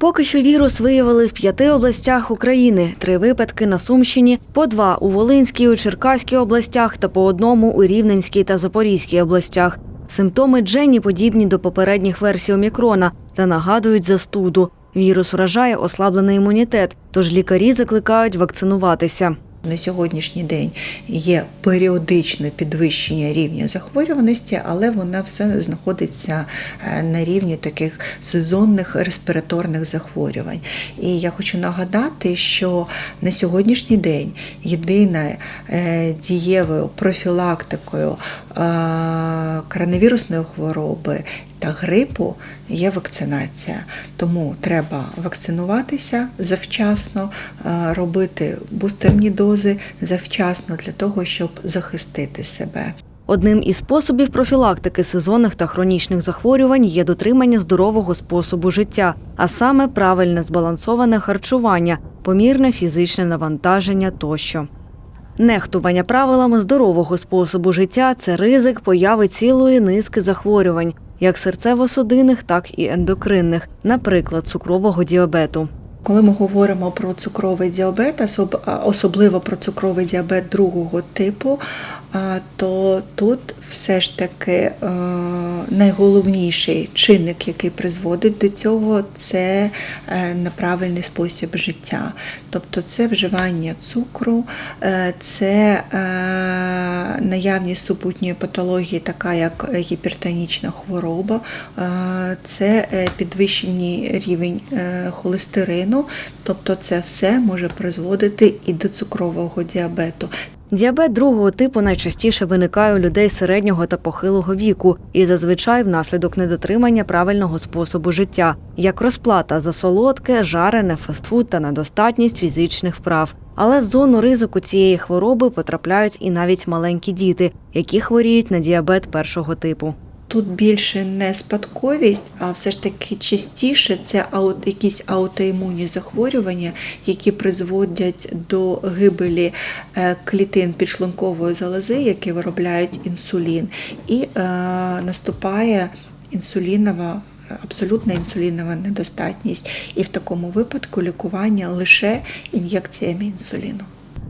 Поки що вірус виявили в п'яти областях України: три випадки на Сумщині, по два у Волинській, у Черкаській областях та по одному у Рівненській та Запорізькій областях. Симптоми Дженні подібні до попередніх версій омікрона та нагадують застуду. Вірус вражає ослаблений імунітет, тож лікарі закликають вакцинуватися. На сьогоднішній день є періодичне підвищення рівня захворюваності, але вона все знаходиться е, на рівні таких сезонних респіраторних захворювань. І я хочу нагадати, що на сьогоднішній день єдиною е, дієвою профілактикою е, коронавірусної хвороби та грипу є вакцинація. Тому треба вакцинуватися завчасно, е, робити бустерні дози завчасно для того, щоб захистити себе. Одним із способів профілактики сезонних та хронічних захворювань є дотримання здорового способу життя, а саме правильне збалансоване харчування, помірне фізичне навантаження тощо. Нехтування правилами здорового способу життя це ризик появи цілої низки захворювань, як серцево-судинних, так і ендокринних, наприклад, цукрового діабету. Коли ми говоримо про цукровий діабет, особливо про цукровий діабет другого типу, то тут все ж таки е, найголовніший чинник, який призводить до цього, це е, неправильний спосіб життя. Тобто це вживання цукру, е, це наявність супутньої патології, така як гіпертонічна хвороба, це підвищений рівень холестерину, тобто це все може призводити і до цукрового діабету. Діабет другого типу найчастіше виникає у людей середнього та похилого віку і зазвичай внаслідок недотримання правильного способу життя, як розплата за солодке, жарене, фастфуд та недостатність фізичних вправ. Але в зону ризику цієї хвороби потрапляють і навіть маленькі діти, які хворіють на діабет першого типу. Тут більше не спадковість, а все ж таки частіше це аут, якісь аутоімунні захворювання, які призводять до гибелі е, клітин підшлункової залози, які виробляють інсулін, і е, наступає інсулінова. Абсолютна інсулінова недостатність, і в такому випадку лікування лише ін'єкціями інсуліну.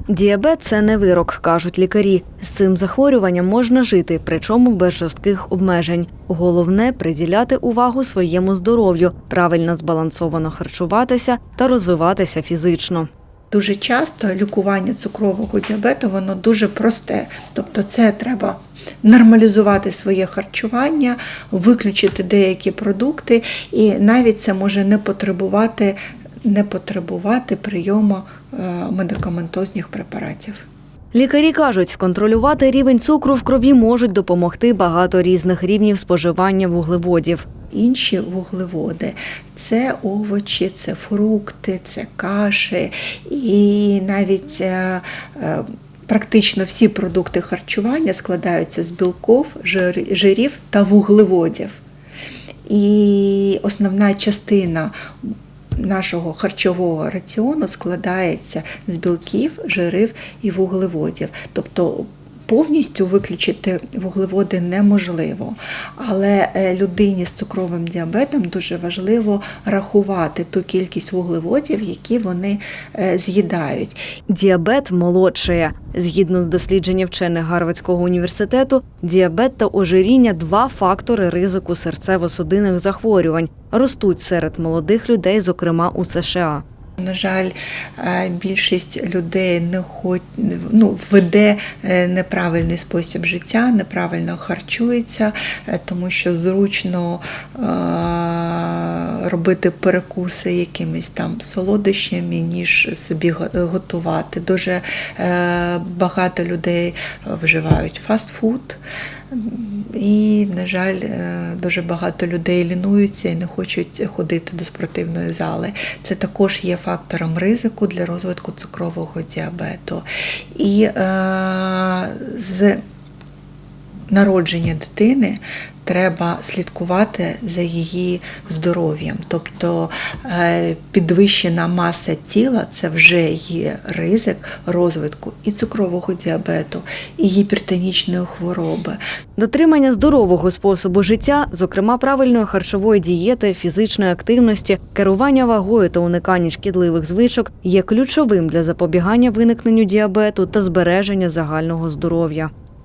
Діабет це не вирок, кажуть лікарі. З цим захворюванням можна жити, причому без жорстких обмежень. Головне приділяти увагу своєму здоров'ю, правильно збалансовано харчуватися та розвиватися фізично. Дуже часто лікування цукрового діабету воно дуже просте. Тобто, це треба нормалізувати своє харчування, виключити деякі продукти, і навіть це може не потребувати, не потребувати прийому е, медикаментозних препаратів. Лікарі кажуть, контролювати рівень цукру в крові можуть допомогти багато різних рівнів споживання вуглеводів. Інші вуглеводи це овочі, це фрукти, це каші і навіть е, е, практично всі продукти харчування складаються з білков, жирів та вуглеводів. І основна частина нашого харчового раціону складається з білків, жирів і вуглеводів. Тобто повністю виключити вуглеводи неможливо. Але е, людині з цукровим діабетом дуже важливо рахувати ту кількість вуглеводів, які вони е, з'їдають. Діабет молодшає. Згідно з дослідженням вчених Гарвардського університету, діабет та ожиріння два фактори ризику серцево-судинних захворювань ростуть серед молодих людей, зокрема у США. На жаль, е, більшість людей не хоч... ну, веде е, неправильний спосіб життя, неправильно харчується, е, тому що зручно робити перекуси якимись там солодощами, ніж собі готувати. Дуже е, багато людей вживають фастфуд. І, на жаль, е, дуже багато людей лінуються і не хочуть ходити до спортивної зали. Це також є фактором ризику для розвитку цукрового діабету. І е, з народження дитини треба слідкувати за її здоров'ям. Тобто е, підвищена маса тіла це вже є ризик розвитку і цукрового діабету, і гіпертонічної хвороби. Дотримання здорового способу життя, зокрема правильної харчової дієти, фізичної активності, керування вагою та уникання шкідливих звичок, є ключовим для запобігання виникненню діабету та збереження загального здоров'я.